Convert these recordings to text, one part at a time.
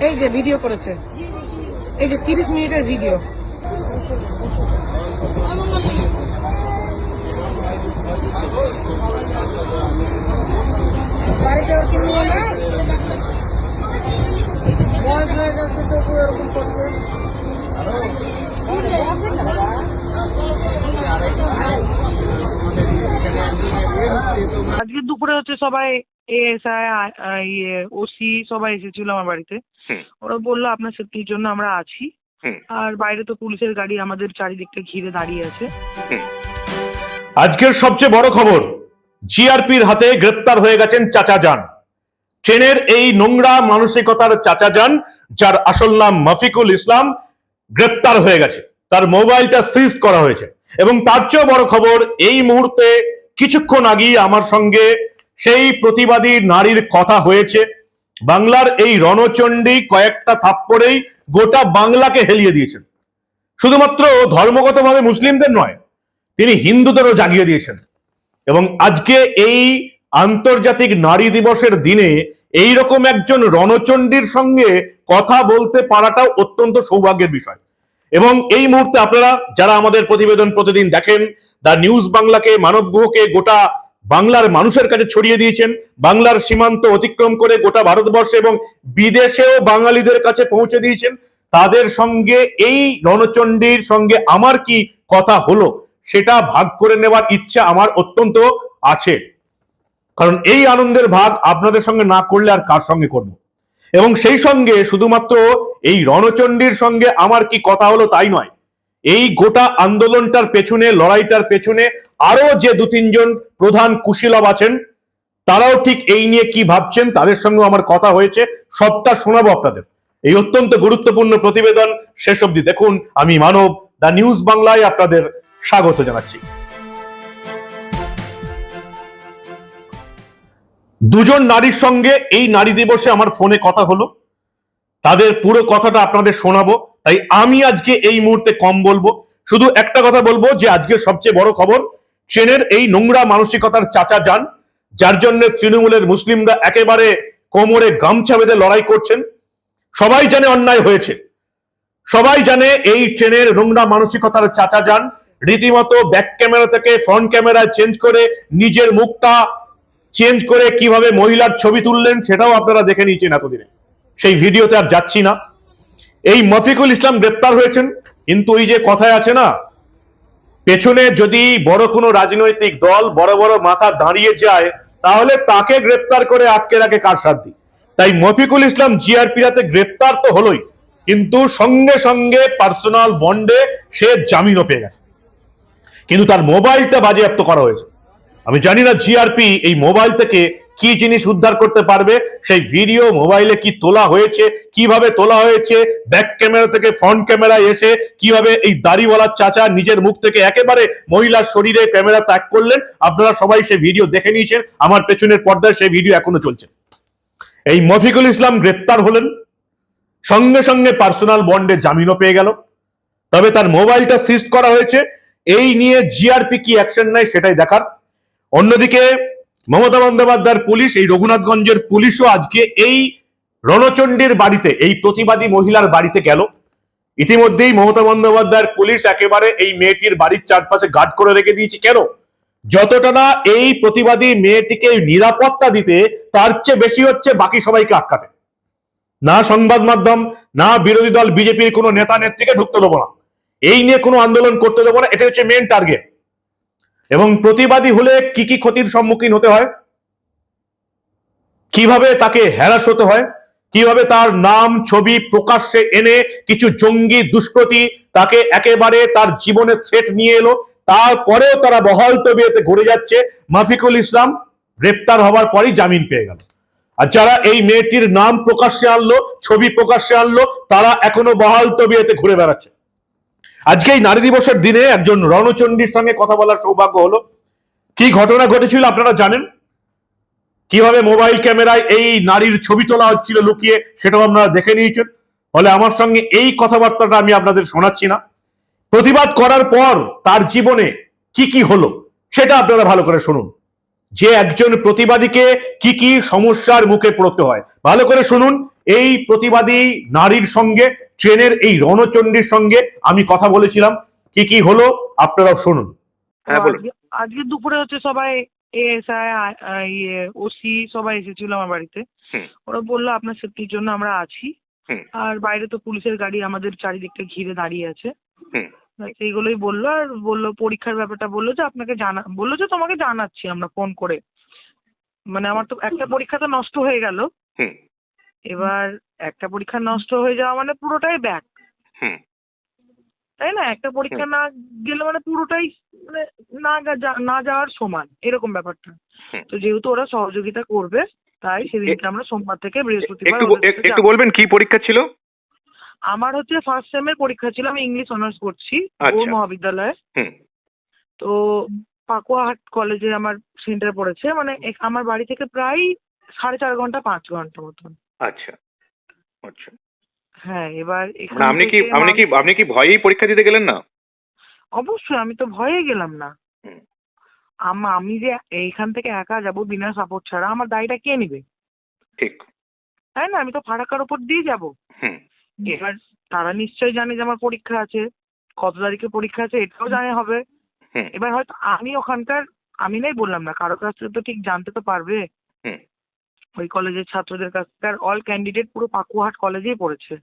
এই যে ভিডিও করেছে এই যে তিরিশ মিনিটের ভিডিও বাড়িতে? বয়স হয়ে যাচ্ছে তো এরকম করছে আজকে দুপুরে হচ্ছে সবাই এএসআই ইয়ে ওসি সবাই এসেছিল আমার বাড়িতে। ওরা বলল আপনার সেফটির জন্য আমরা আছি। আর বাইরে তো পুলিশের গাড়ি আমাদের চারিদিকটা ঘিরে দাঁড়িয়ে আছে। আজকের সবচেয়ে বড় খবর জিআরপির হাতে গ্রেপ্তার হয়ে গেছেন চাচা যান। ট্রেনের এই নোংরা মানসিকতার চাচা যান যার আসল নাম মফিকুল ইসলাম গ্রেপ্তার হয়ে গেছে। তার মোবাইলটা সিজ করা হয়েছে। এবং তার চেয়েও বড় খবর এই মুহূর্তে কিছুক্ষণ আগেই আমার সঙ্গে সেই প্রতিবাদী নারীর কথা হয়েছে। বাংলার এই রণচণ্ডী কয়েকটা থাপ্পড়েই গোটা বাংলাকে হেলিয়ে দিয়েছেন। শুধুমাত্র ধর্মগতভাবে মুসলিমদের নয়, তিনি হিন্দুদেরও জাগিয়ে দিয়েছেন। এবং আজকে এই আন্তর্জাতিক নারী দিবসের দিনে এই রকম একজন রণচণ্ডীর সঙ্গে কথা বলতে পারাটাও অত্যন্ত সৌভাগ্যের বিষয়। এবং এই মুহূর্তে আপনারা যারা আমাদের প্রতিবেদন প্রতিদিন দেখেন, দা নিউজ বাংলাকে, মানব গ্রহকে গোটা বাংলার মানুষের কাছে ছড়িয়ে দিয়েছেন, বাংলার সীমান্ত অতিক্রম করে গোটা ভারতবর্ষে এবং বিদেশেও বাঙালিদের কাছে পৌঁছে দিয়েছেন, তাদের সঙ্গে এই রণচণ্ডীর সঙ্গে আমার কি কথা হলো, সেটা ভাগ করে নেওয়ার ইচ্ছা আমার অত্যন্ত আছে। কারণ এই আনন্দের ভাগ আপনাদের সঙ্গে না করলে আর কার সঙ্গে করব? এবং সেই সঙ্গে শুধুমাত্র এই রণচণ্ডীর সঙ্গে আমার কি কথা হলো তাই নয়। এই গোটা আন্দোলনটার পেছনে, লড়াইটার পেছনে আরও যে দু তিনজন প্রধান কুশীলব আছেন, তারাও ঠিক এই নিয়ে কি ভাবছেন তাদের সঙ্গে আমার কথা হয়েছে, সবটা শোনাবো আপনাদের। এই অত্যন্ত গুরুত্বপূর্ণ প্রতিবেদন শেষ অবধি দেখুন। আমি মানব, দ্য নিউজ বাংলায় আপনাদের স্বাগত জানাচ্ছি। দুজন নারীর সঙ্গে এই নারী দিবসে আমার ফোনে কথা হলো। তাদের পুরো কথাটা আপনাদের শোনাবো। তাই আমি আজকে এই মুহূর্তে কম বলব। শুধু একটা কথা বলব যে আজকে সবচেয়ে বড় খবর, ট্রেনের এই নোংরা মানসিকতার চাচা যান, যার জন্য তৃণমূলের মুসলিমরা একেবারে কোমরে গামছা বেঁধে লড়াই করছেন। সবাই জানে অন্যায় হয়েছে। সবাই জানে এই ট্রেনের নোংরা মানসিকতার চাচা যান। রীতিমতো ব্যাক ক্যামেরা থেকে ফ্রন্ট ক্যামেরা চেঞ্জ করে নিজের মুখটা চেঞ্জ করে কীভাবে মহিলার ছবি তুললেন, সেটাও আপনারা দেখে নিয়েছেন এতদিনে। সেই ভিডিওতে আর যাচ্ছি না। এই মফিকুল ইসলাম গ্রেপ্তার হয়েছেন। কিন্তু ওই যে কথায় আছে না, পেছনে যদি বড় কোনো রাজনৈতিক দল বড় বড় মাথা দাঁড়িয়ে যায়, তাহলে তাকে গ্রেপ্তার করে আটকে রাখে কার সাধ্যি তাই মফিকুল ইসলাম জিআরপিরাতে গ্রেপ্তার তো হলোই, কিন্তু সঙ্গে সঙ্গে পার্সোনাল বন্ডে সে জামিনও পেয়ে গেছে। কিন্তু তার মোবাইলটা বাজেয়াপ্ত করা হয়েছে। আমি জানি না জিআরপি এই মোবাইল থেকে কি জিনিস উদ্ধার করতে পারবে? সেই ভিডিও মোবাইলে কি তোলা হয়েছে? কীভাবে তোলা হয়েছে? ব্যাক ক্যামেরা থেকে ফ্রন্ট ক্যামেরা এসে কীভাবে এই দাড়িওয়ালা চাচা নিজের মুখ থেকে একেবারে মহিলার শরীরে ক্যামেরা ত্যাগ করলেন? আপনারা সবাই সেই ভিডিও দেখে নিয়েছেন। আমার পেছনের পর্দায় সেই ভিডিও এখনও চলছে। এই মফিকুল ইসলাম গ্রেপ্তার হলেন। সঙ্গে সঙ্গে পার্সোনাল বন্ডে জামিনও পেয়ে গেল। তবে তার মোবাইলটা সিজ করা হয়েছে। এই নিয়ে জিআরপি কি অ্যাকশন নেয় সেটাই দেখার। অন্যদিকে মমতা বন্দ্যোপাধ্যায়ের পুলিশ, এই রঘুনাথগঞ্জের পুলিশও আজকে এই রণচণ্ডীর বাড়িতে, এই প্রতিবাদী মহিলার বাড়িতে গেল। ইতিমধ্যেই মমতা বন্দ্যোপাধ্যায়ের পুলিশ একেবারে এই মেয়েটির বাড়ির চারপাশে গার্ড করে রেখে দিয়েছে। কেন? যতটা না এই প্রতিবাদী মেয়েটিকে নিরাপত্তা দিতে তার চেয়ে বেশি হচ্ছে বাকি সবাইকে আটকাতে। না সংবাদ মাধ্যম, না বিরোধী দল, বিজেপির কোনো নেতা নেত্রীকে ঢুকতে দেবো না। এই নিয়ে কোনো আন্দোলন করতে দেবো না এটা হচ্ছে মেন টার্গেট এবং প্রতিবাদী হলে কি কি ক্ষতির সম্মুখীন হতে হয়? কীভাবে তাকে হ্যারাস হতে হয়? কীভাবে তার নাম, ছবি প্রকাশ্যে এনে কিছু জঙ্গি দুষ্কৃতী তাকে একেবারে তার জীবনের থ্রেট নিয়ে এলো, তারপরেও তারা বহাল তবিয়তে ঘুরে যাচ্ছে, মাফিকুল ইসলাম গ্রেপ্তার হওয়ার পরই জামিন পেয়ে গেল। আর যারা এই মেয়েটির নাম প্রকাশ্যে আনলো, ছবি প্রকাশ্যে আনলো, তারা এখনও বহাল তবিয়তে ঘুরে বেড়াচ্ছে। আজকে এই নারী দিবসের দিনে একজন রণচণ্ডীর সঙ্গে কথা বলার সৌভাগ্য হলো। কি ঘটনা ঘটেছিল আপনারা জানেন? কীভাবে মোবাইল ক্যামেরায় এই নারীর ছবি তোলা হচ্ছিল লুকিয়ে, সেটাও আপনারা দেখে নিয়েছেন। ফলে আমার সঙ্গে এই কথাবার্তাটা আমি আপনাদের শোনাচ্ছি না। প্রতিবাদ করার পর তার জীবনে কি কি হলো, সেটা আপনারা ভালো করে শুনুন। যে একজন প্রতিবাদীকে কি কি সমস্যার মুখে পড়তে হয়, ভালো করে শুনুন। এই প্রতিবাদী নারীর সঙ্গে ট্রেনের এই রণচণ্ডীর সঙ্গে আমি কথা বলেছিলাম। কি কি হলো আপনারা শুনুন। হ্যাঁ। আজকে দুপুরে হচ্ছে সবাই এএসআই ইয়ে ওসি সবাই এসেছিল আমার বাড়িতে। ওরা বলল আপনার সেফটির জন্য আমরা আছি। আর বাইরে তো পুলিশের গাড়ি আমাদের চারিদিকটা ঘিরে দাঁড়িয়ে আছে। হুম। এইগুলোই বলল আর বলল পরীক্ষার ব্যাপারটা বলল যে আপনাকে জানা বলল যে তোমাকে জানাচ্ছি আমরা ফোন করে। মানে আমার তো একটা পরীক্ষা তো নষ্ট হয়ে গেল। হুম। এবার একটা পরীক্ষা নষ্ট হয়ে যাওয়া মানে পুরোটাই ব্যাক হুম। তাই না? একটা পরীক্ষা না গেলে মানে পুরোটাই মানে না না যাওয়ার সমান এরকম ব্যাপারটা। তো যেহেতু ওরা সহযোগিতা করবে তাই সেদিনকে আমরা সোমবার থেকে বৃহস্পতিবার একটু। বলবেন কি পরীক্ষা ছিল? আমার হচ্ছে ফার্স্ট সেমের পরীক্ষা ছিল আমি ইংলিশ অনার্স করছি আচ্ছা। মহাবিদ্যালয়ে। তো পাকুয়াহাট কলেজে আমার সেন্টার পড়েছে মানে আমার বাড়ি থেকে প্রায় সাড়ে চার ঘণ্টা পাঁচ ঘণ্টা মতন। আচ্ছা আচ্ছা। হ্যাঁ এবার এখান আপনি কি থেকে আপনি কি আপনি কি ভয়েই পরীক্ষা দিতে গেলেন না? অবশ্যই আমি তো ভয়ে গেলাম না। হুম। আম- আমি যে এইখান থেকে একা যাব বিনা সাপোর্ট ছাড়া আমার দায়টা কে নিবে? ঠিক। তাই না? আমি তো ফারাক্কার ওপর দিয়ে যাব। হুম। এবার তারা নিশ্চয়ই জানে যে আমার পরীক্ষা আছে। কত তারিখে পরীক্ষা আছে এটাও জানে হবে। হুম। এবার হয়তো আমি ওখানকার আমি নাই বললাম না কারও কাছ থেকে তো ঠিক জানতে তো পারবে। হুম। ওই কলেজের ছাত্রদের কাছ থেকে আর অল ক্যান্ডিডেট পুরো পাকুয়াহাট কলেজেই পড়েছে।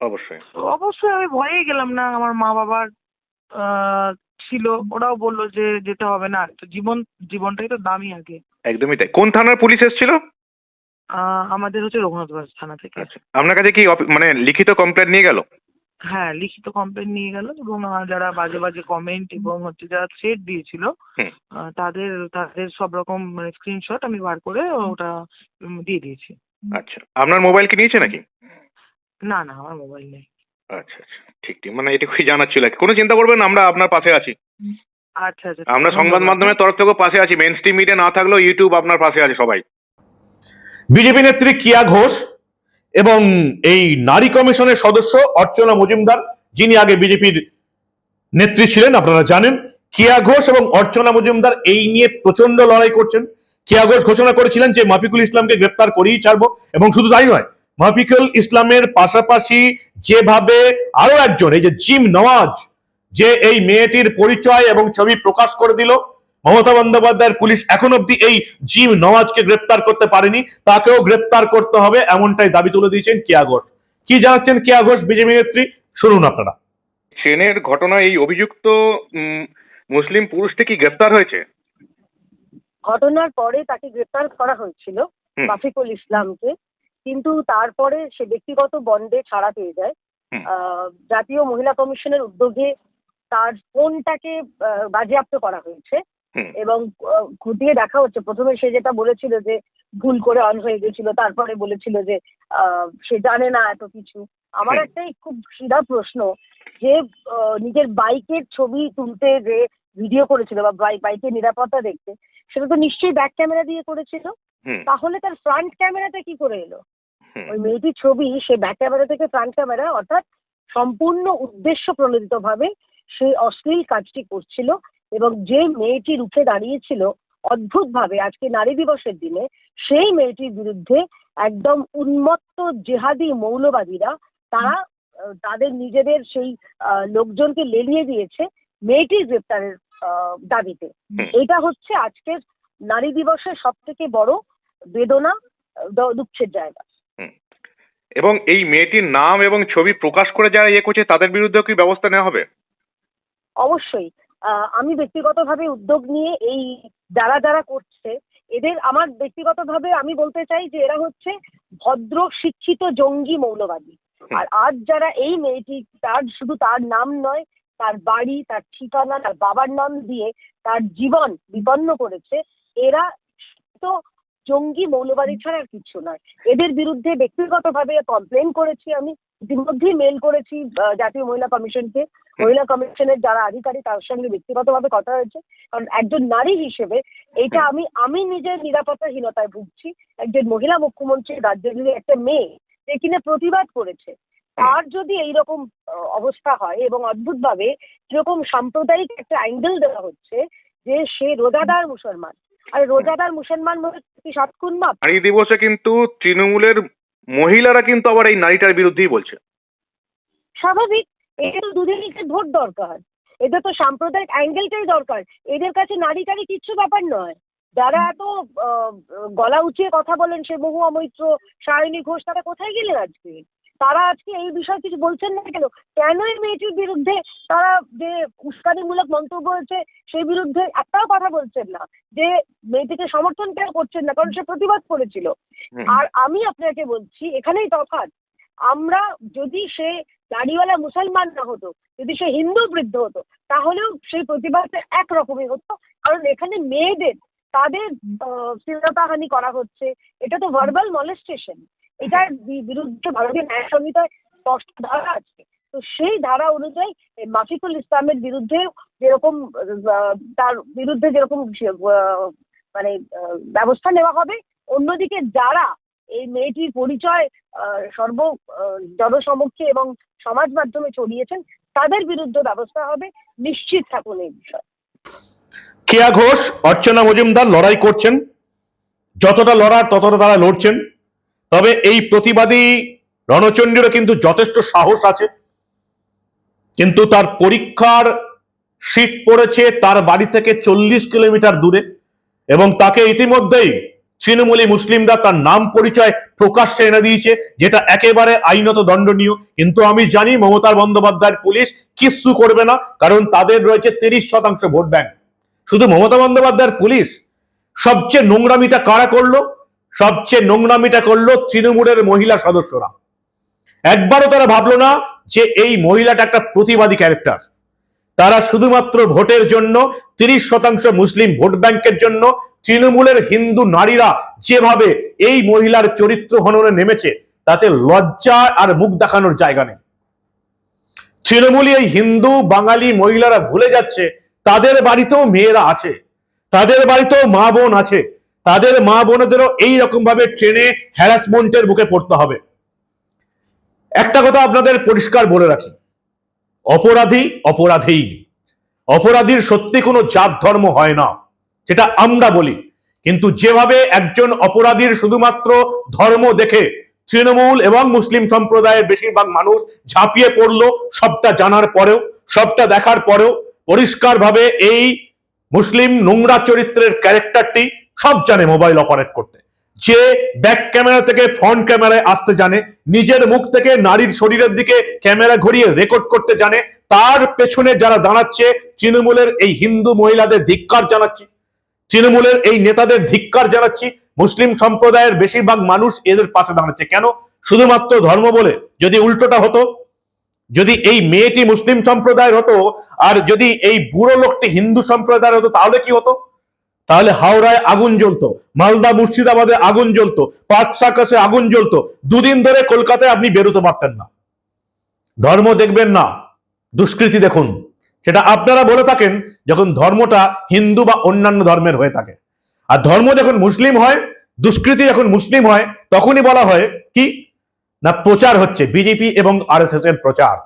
অবশ্যই। অবশ্যই আমি ভয়ে গেলাম না আমার মা বাবার ছিল ওরাও বলল যে যেতে হবে না। তো জীবন জীবনটাই তো দামি আগে। একদমই তাই। কোন থানার পুলিশ এসেছিল? আমাদের হচ্ছে রঘুনাথগঞ্জ থানা থেকে। আচ্ছা। আপনার কাছে কি মানে লিখিত কমপ্লেন নিয়ে গেল? হ্যাঁ লিখিত কমপ্লেন নিয়ে গেল এবং আহ, যারা বাজে বাজে কমেন্ট এবং হচ্ছে যারা থ্রেট দিয়েছিল তাদের তাদের সব রকম মানে স্ক্রিনশট আমি বার করে ওটা উম, দিয়ে দিয়েছি। আচ্ছা আপনার মোবাইল কি নিয়েছে নাকি? না না আমার মোবাইল নেই। আচ্ছা আচ্ছা ঠিক ঠিক মানে এটুকুই জানার ছিল। আর কি। কোনো চিন্তা করবেন না আমরা আপনার পাশে আছি। আচ্ছা আচ্ছা আমরা সংবাদ মাধ্যমের তরফ থেকেও পাশে আছি। মেন স্ট্রিম মিডিয়া না থাকলেও ইউটিউব আপনার পাশে আছে সবাই। বিজেপি নেত্রী কিয়া ঘোষ এবং এই নারী কমিশনের সদস্য অর্চনা মজুমদার, যিনি আগে বিজেপির নেত্রী ছিলেন, আপনারা জানেন, কিয়া ঘোষ এবং অর্চনা মজুমদার এই নিয়ে প্রচণ্ড লড়াই করছেন। কিয়া ঘোষ ঘোষণা করেছিলেন যে মাফিকুল ইসলামকে গ্রেপ্তার করেই ছাড়বো, এবং শুধু তাই নয়, মাফিকুল ইসলামের পাশাপাশি যেভাবে আরও একজন, এই যে জিম নওয়াজ, যে এই মেয়েটির পরিচয় এবং ছবি প্রকাশ করে দিল মমতা বন্দ্যোপাধ্যায়ের পুলিশ এখন অব্দি এই জিম নওয়াজকে গ্রেপ্তার করতে পারেনি। তাকেও গ্রেপ্তার করতে হবে এমনটাই দাবি তুলে দিয়েছেন কিয়া ঘোষ। কি জানাচ্ছেন কিয়া ঘোষ বিজেপি নেত্রী? শুনুন আপনারা। ট্রেনের ঘটনায় এই অভিযুক্ত উম, মুসলিম পুরুষটি কি গ্রেপ্তার হয়েছে? ঘটনার পরে তাকে গ্রেপ্তার করা হয়েছিল। রাফিকুল ইসলামকে। কিন্তু তারপরে সে ব্যক্তিগত বন্ডে ছাড়া পেয়ে যায়। আহ, জাতীয় মহিলা কমিশনের উদ্যোগে তার ফোনটাকে বাজেয়াপ্ত করা হয়েছে। এবং খতিয়ে দেখা হচ্ছে। প্রথমে সে যেটা বলেছিল যে ভুল করে অন হয়ে গেছিল তারপরে বলেছিল যে আহ, সে জানে না এত কিছু। আমার একটাই খুব সিধা প্রশ্ন যে নিজের বাইকের ছবি তুলতে যে ভিডিও করেছিল বা বাই- বাইকের নিরাপত্তা দেখতে সেটা তো নিশ্চয়ই ব্যাক ক্যামেরা দিয়ে করেছিল। তাহলে তার ফ্রন্ট ক্যামেরাটা কি করে এলো? ওই মেয়েটির ছবি সে ব্যাক ক্যামেরা থেকে ফ্রন্ট ক্যামেরা অর্থাৎ সম্পূর্ণ উদ্দেশ্য প্রণোদিত ভাবে সে অশ্লীল কাজটি করছিল। এবং যে মেয়েটি রুখে দাঁড়িয়েছিল অদ্ভুত ভাবে আজকে নারী দিবসের দিনে সেই মেয়েটির বিরুদ্ধে একদম উন্মত্ত জেহাদি মৌলবাদীরা তারা তাদের নিজেদের সেই লোকজনকে লেলিয়ে দিয়েছে মেয়েটির গ্রেপ্তারের দাবিতে। এটা হচ্ছে আজকের নারী দিবসের সব থেকে বড় বেদনা দুঃখের জায়গা। এবং এই মেয়েটির নাম এবং ছবি প্রকাশ করে যারা ইয়ে করছে তাদের বিরুদ্ধেও কি ব্যবস্থা নেওয়া হবে? অবশ্যই। আমি ব্যক্তিগতভাবে উদ্যোগ নিয়ে এই যারা যারা করছে এদের আমার ব্যক্তিগতভাবে আমি বলতে চাই যে এরা হচ্ছে ভদ্র শিক্ষিত জঙ্গি মৌলবাদী। আর আজ যারা এই মেয়েটি তার শুধু তার নাম নয় তার বাড়ি তার ঠিকানা তার বাবার নাম দিয়ে তার জীবন বিপন্ন করেছে এরা তো জঙ্গি মৌলবাদী ছাড়া আর কিছু নয়। এদের বিরুদ্ধে ব্যক্তিগতভাবে কমপ্লেন করেছি আমি। ইতিমধ্যেই মেল করেছি জাতীয় মহিলা কমিশনকে মহিলা কমিশনের যারা আধিকারিক তার সঙ্গে ব্যক্তিগতভাবে কথা হয়েছে। কারণ একজন নারী হিসেবে এটা আমি আমি নিজের নিরাপত্তাহীনতায় ভুগছি। একজন মহিলা মুখ্যমন্ত্রী রাজ্যের একটা মেয়ে যে কিনা প্রতিবাদ করেছে। তার যদি এইরকম অবস্থা হয় এবং অদ্ভুতভাবে যেরকম সাম্প্রদায়িক একটা অ্যাঙ্গেল দেওয়া হচ্ছে যে সে রোজাদার মুসলমান। আর রোজাদার মুসলমান মানে কি সাতক্ষণ মাপ নারী দিবসে কিন্তু তৃণমূলের মহিলারা কিন্তু আবার এই নারীটার বিরুদ্ধেই বলছে। স্বাভাবিক, এদের তো দুদিনকে ভোট দরকার, এদের তো সাম্প্রদায়িক অ্যাঙ্গেলটাই দরকার, এদের কাছে নারী টারি কিচ্ছু ব্যাপার নয়। যারা এত গলা উঁচিয়ে কথা বলেন সে মহুয়া অমৈত্র সায়নী ঘোষ, তারা কোথায় গেলেন আজকে? তারা আজকে এই বিষয়ে কিছু বলছেন না কেন? কেন এই মেয়েটির বিরুদ্ধে তারা যে উস্কানিমূলক মন্তব্য হয়েছে সেই বিরুদ্ধে একটাও কথা বলছেন না। যে মেয়েটিকে সমর্থন কেন করছেন না? কারণ সে প্রতিবাদ করেছিল। আর আমি আপনাকে বলছি এখানেই তফাৎ। আমরা যদি সে দাড়িওয়ালা মুসলমান না হতো যদি সে হিন্দু বৃদ্ধ হতো তাহলেও সেই প্রতিবাদটা একরকমই হতো। কারণ এখানে মেয়েদের তাদের আহ, শ্লীলতাহানি করা হচ্ছে। এটা তো ভার্বাল মলেস্টেশন এটার বিরুদ্ধে ভারতীয় ন্যায় সংহিতায় স্পষ্ট ধারা আছে। তো সেই ধারা অনুযায়ী মাফিকুল ইসলামের বিরুদ্ধে যেরকম তার বিরুদ্ধে যেরকম মানে ব্যবস্থা নেওয়া হবে, অন্যদিকে যারা এই মেয়েটির পরিচয় সর্ব জনসমক্ষে এবং সমাজ মাধ্যমে ছড়িয়েছেন, তাদের বিরুদ্ধে ব্যবস্থা হবে, নিশ্চিত থাকুন এই বিষয়ে। কেয়া ঘোষ, অর্চনা মজুমদার লড়াই করছেন। যতটা লড়ার ততটা তারা লড়ছেন। তবে এই প্রতিবাদী রণচণ্ডীরও কিন্তু যথেষ্ট সাহস আছে। কিন্তু তার পরীক্ষার সিট পড়েছে তার বাড়ি থেকে চল্লিশ কিলোমিটার দূরে এবং তাকে ইতিমধ্যেই তৃণমূলী মুসলিমরা তার নাম পরিচয় প্রকাশ্যে এনে দিয়েছে, যেটা একেবারে আইনত দণ্ডনীয়। কিন্তু আমি জানি মমতা বন্দ্যোপাধ্যায়ের পুলিশ কিচ্ছু করবে না, কারণ তাদের রয়েছে তিরিশ শতাংশ ভোট ব্যাংক। শুধু মমতা বন্দ্যোপাধ্যায়ের পুলিশ, সবচেয়ে নোংরামিটা কারা করল? সবচেয়ে নোংরামিটা করল তৃণমূলের মহিলা সদস্যরা। একবারও তারা ভাবলো না যে এই মহিলাটা একটা প্রতিবাদী ক্যারেক্টার তারা শুধুমাত্র ভোটের জন্য, তিরিশ শতাংশ মুসলিম ভোট ব্যাংকের জন্য, তৃণমূলের হিন্দু নারীরা যেভাবে এই মহিলার চরিত্র হননে নেমেছে, তাতে লজ্জা আর মুখ দেখানোর জায়গা নেই। তৃণমূলী এই হিন্দু, বাঙালি মহিলারা ভুলে যাচ্ছে, তাদের বাড়িতেও মেয়েরা আছে, তাদের বাড়িতেও মা বোন আছে তাদের মা বোনেদেরও এই রকম ভাবে ট্রেনে হ্যারাসমেন্টের বুকে পড়তে হবে। একটা কথা আপনাদের পরিষ্কার বলে রাখি। অপরাধী অপরাধী অপরাধীর সত্যি কোনো জাত ধর্ম হয় না সেটা আমরা বলি। কিন্তু যেভাবে একজন অপরাধীর শুধুমাত্র ধর্ম দেখে তৃণমূল এবং মুসলিম সম্প্রদায়ের বেশিরভাগ মানুষ ঝাঁপিয়ে পড়ল, সবটা জানার পরেও, সবটা দেখার পরেও, পরিষ্কারভাবে এই মুসলিম নোংরা চরিত্রের ক্যারেক্টারটি সব জানে মোবাইল অপারেট করতে। যে ব্যাক ক্যামেরা থেকে ফ্রন্ট ক্যামেরায় আসতে জানে, নিজের মুখ থেকে নারীর শরীরের দিকে ক্যামেরা ঘুরিয়ে রেকর্ড করতে জানে, তার পেছনে যারা দাঁড়াচ্ছে, তৃণমূলের এই হিন্দু মহিলাদের ধিক্কার জানাচ্ছি, তৃণমূলের এই নেতাদের ধিক্কার জানাচ্ছি, মুসলিম সম্প্রদায়ের বেশিরভাগ মানুষ এদের পাশে দাঁড়াচ্ছে। কেন? শুধুমাত্র ধর্ম বলে। যদি উল্টোটা হতো, যদি এই মেয়েটি মুসলিম সম্প্রদায়ের হতো, আর যদি এই বুড়ো লোকটি হিন্দু সম্প্রদায়ের হতো, তাহলে কি হতো? তাহলে হাওড়ায় আগুন জ্বলতো, মালদা মুর্শিদাবাদে আগুন জ্বলতো, পাঁচ সাকাশে আগুন জ্বলতো, দুদিন ধরে কলকাতায় আপনি বেরোতে পারতেন না। ধর্ম দেখবেন না, দুষ্কৃতি দেখুন। সেটা আপনারা বলে থাকেন যখন ধর্মটা হিন্দু বা অন্যান্য ধর্মের হয়ে থাকে। আর ধর্ম যখন মুসলিম হয়, দুষ্কৃতি যখন মুসলিম হয়, তখনই বলা হয় কি? না, প্রচার হচ্ছে, বিজেপি এবং আরএসএস এর প্রচার।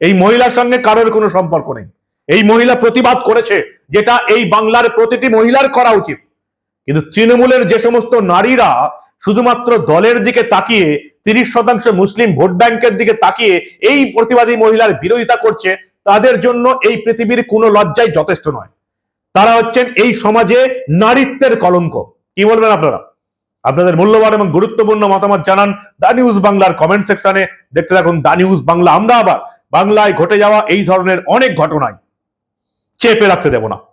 এই মহিলার সঙ্গে কারোর কোনো সম্পর্ক নেই। এই মহিলা প্রতিবাদ করেছে যেটা এই বাংলার প্রতিটি মহিলার করা উচিত। কিন্তু তৃণমূলের যে সমস্ত নারীরা শুধুমাত্র দলের দিকে তাকিয়ে, তিরিশ শতাংশ মুসলিম ভোট ব্যাংকের দিকে তাকিয়ে এই প্রতিবাদী মহিলার বিরোধিতা করছে, তাদের জন্য এই পৃথিবীর কোনো লজ্জাই যথেষ্ট নয়। তারা হচ্ছেন এই সমাজে নারীত্বের কলঙ্ক। কি বলবেন আপনারা? আপনাদের মূল্যবান এবং গুরুত্বপূর্ণ মতামত জানান দা নিউজ বাংলার কমেন্ট সেকশনে। দেখতে থাকুন দা নিউজ বাংলা। আমরা আবার বাংলায় ঘটে যাওয়া এই ধরনের অনেক ঘটনায়। চেপে রাখতে দেব না।